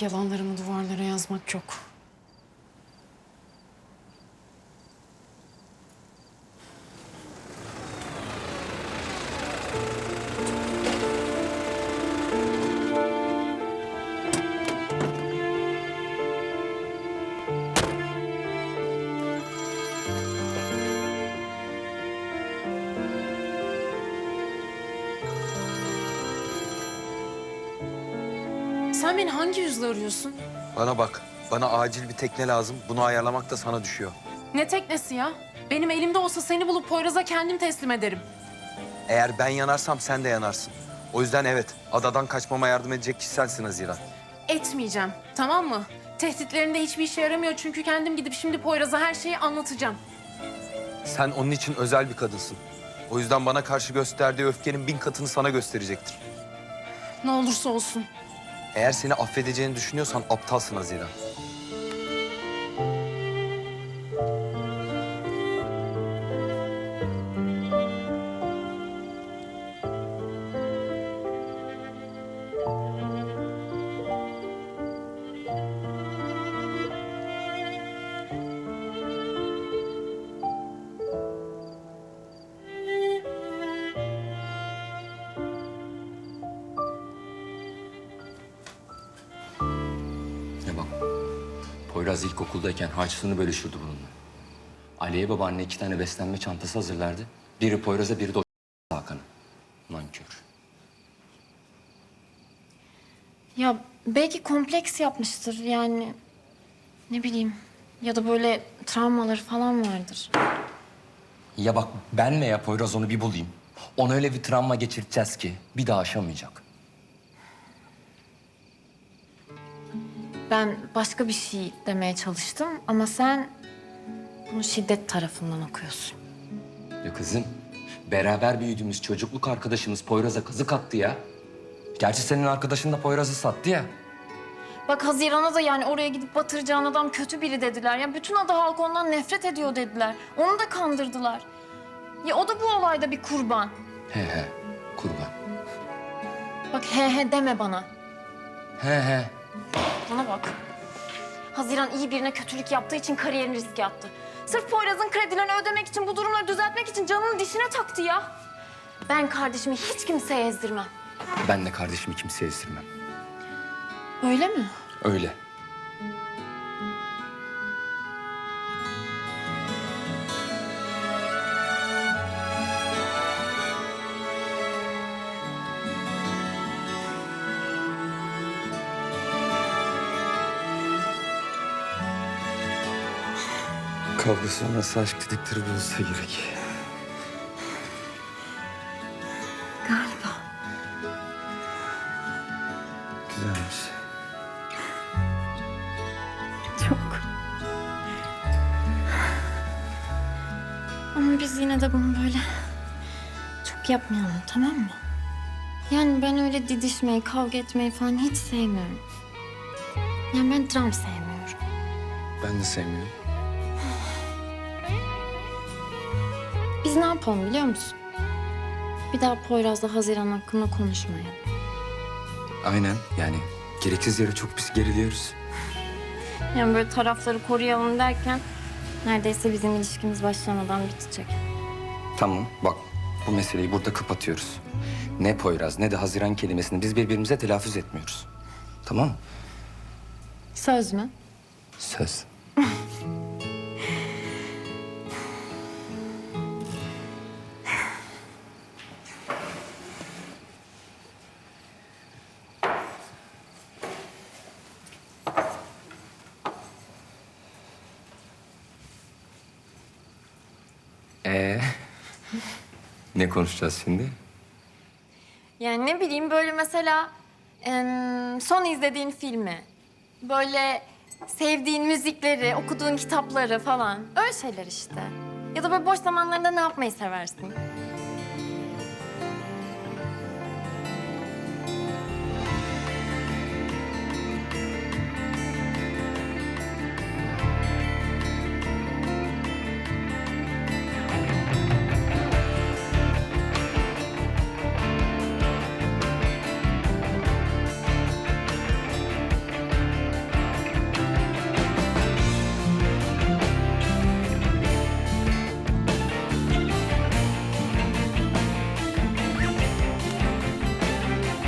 Yalanlarımı duvarlara yazmak yok. Sen beni hangi yüzle arıyorsun? Bana bak. Bana acil bir tekne lazım. Bunu ayarlamak da sana düşüyor. Ne teknesi ya? Benim elimde olsa seni bulup Poyraz'a kendim teslim ederim. Eğer ben yanarsam sen de yanarsın. O yüzden evet, adadan kaçmama yardım edecek kişi sensin Haziran. Etmeyeceğim, tamam mı? Tehditlerinde hiçbir işe yaramıyor çünkü kendim gidip şimdi Poyraz'a her şeyi anlatacağım. Sen onun için özel bir kadınsın. O yüzden bana karşı gösterdiği öfkenin bin katını sana gösterecektir. Ne olursa olsun. Eğer seni affedeceğini düşünüyorsan aptalsın Haziran. Poyraz ilkokuldayken harçlığını bölüşürdü bununla. Aliye babaanne iki tane beslenme çantası hazırlardı. Biri Poyraz'a biri de o Hakan'a. Nankör. Ya belki kompleks yapmıştır yani ne bileyim ya da böyle travmaları falan vardır. Ya bak benle ya Poyraz onu bir bulayım. Ona öyle bir travma geçireceğiz ki bir daha aşamayacak. Ben başka bir şey demeye çalıştım ama sen bunu şiddet tarafından okuyorsun. Ya kızım beraber büyüdüğümüz çocukluk arkadaşımız Poyraz'a kazık attı ya. Gerçi senin arkadaşın da Poyraz'ı sattı ya. Bak Haziran'a da yani oraya gidip batıracağın adam kötü biri dediler. Ya bütün ada halkı ondan nefret ediyor dediler. Onu da kandırdılar. Ya o da bu olayda bir kurban. He he kurban. Bak he he deme bana. He he. Bana bak. Haziran iyi birine kötülük yaptığı için kariyerini riske attı. Sırf Poyraz'ın kredilerini ödemek için, bu durumları düzeltmek için canını dişine taktı ya. Ben kardeşimi hiç kimseye ezdirmem. Ben de kardeşimi kimseye esirmem. Öyle mi? Öyle. Kavga sonrası aşk dedikleri bu olsa gerek. Galiba. Güzelmiş. Çok. Ama biz yine de bunu böyle çok yapmayalım tamam mı? Yani ben öyle didişmeyi, kavga etmeyi falan hiç sevmiyorum. Yani ben dram sevmiyorum. Ben de sevmiyorum. Biz ne yapalım biliyor musun? Bir daha Poyraz'la Haziran hakkında konuşmayalım. Aynen yani gereksiz yere çok pis geriliyoruz. Yani böyle tarafları koruyalım derken neredeyse bizim ilişkimiz başlamadan bitecek. Tamam bak bu meseleyi burada kapatıyoruz. Ne Poyraz ne de Haziran kelimesini biz birbirimize telaffuz etmiyoruz. Tamam mı? Söz mü? Söz. Ne konuşacağız şimdi? Yani ne bileyim böyle mesela son izlediğin filmi, böyle sevdiğin müzikleri, okuduğun kitapları falan. Öyle şeyler işte. Ya da böyle boş zamanlarında ne yapmayı seversin?